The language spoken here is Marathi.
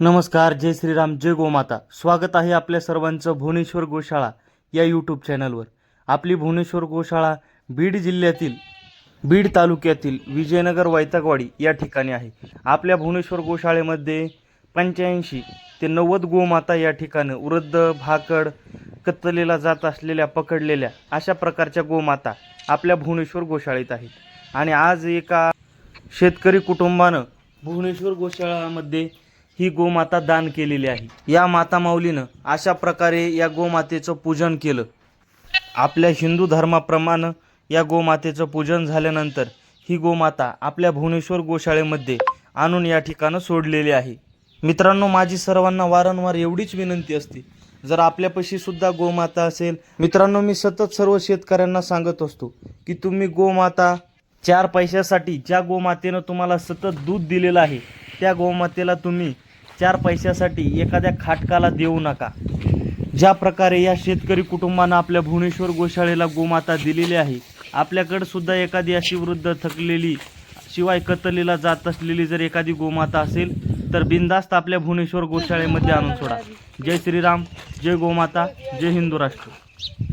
नमस्कार जय श्रीराम जय गोमाता. स्वागत आहे आपल्या सर्वांचं भुवनेश्वर गोशाळा या यूट्यूब चॅनलवर आपली भुवनेश्वर गोशाळा बीड जिल्ह्यातील बीड तालुक्यातील विजयनगर वैतागवाडी या ठिकाणी आहे. आपल्या भुवनेश्वर गोशाळेमध्ये पंच्याऐंशी ते नव्वद गोमाता या ठिकाणी वृद्ध भाकड कत्तलेला जात असलेल्या पकडलेल्या अशा प्रकारच्या गोमाता आपल्या भुवनेश्वर गोशाळेत आहेत. आणि आज एका शेतकरी कुटुंबानं भुवनेश्वर गोशाळामध्ये ही गोमाता दान केलेली आहे. या माता माऊलीनं अशा प्रकारे या गोमातेचं पूजन केलं. आपल्या हिंदू धर्माप्रमाणे या गोमातेचं पूजन झाल्यानंतर ही गोमाता आपल्या भुवनेश्वर गोशाळेमध्ये आणून या ठिकाणं सोडलेली आहे. मित्रांनो माझी सर्वांना वारंवार एवढीच विनंती असते. जर आपल्यापाशी सुद्धा गोमाता असेल मित्रांनो मी सतत सर्व शेतकऱ्यांना सांगत असतो की तुम्ही गोमाता चार पैशासाठी ज्या गोमातेनं तुम्हाला सतत दूध दिलेलं आहे त्या गोमातेला तुम्ही चार पैशासाठी एखाद्या खाटकाला देऊ नका. ज्या प्रकारे या शेतकरी कुटुंबानं आपल्या भुवनेश्वर गोशाळेला गोमाता दिलेली आहे आपल्याकडं सुद्धा एखादी अशी वृद्ध थकलेली शिवाय कतलीला जात असलेली जर एखादी गोमाता असेल तर बिनधास्त आपल्या भुवनेश्वर गोशाळेमध्ये आणून सोडा. जय श्रीराम जय गोमाता जय हिंदू राष्ट्र.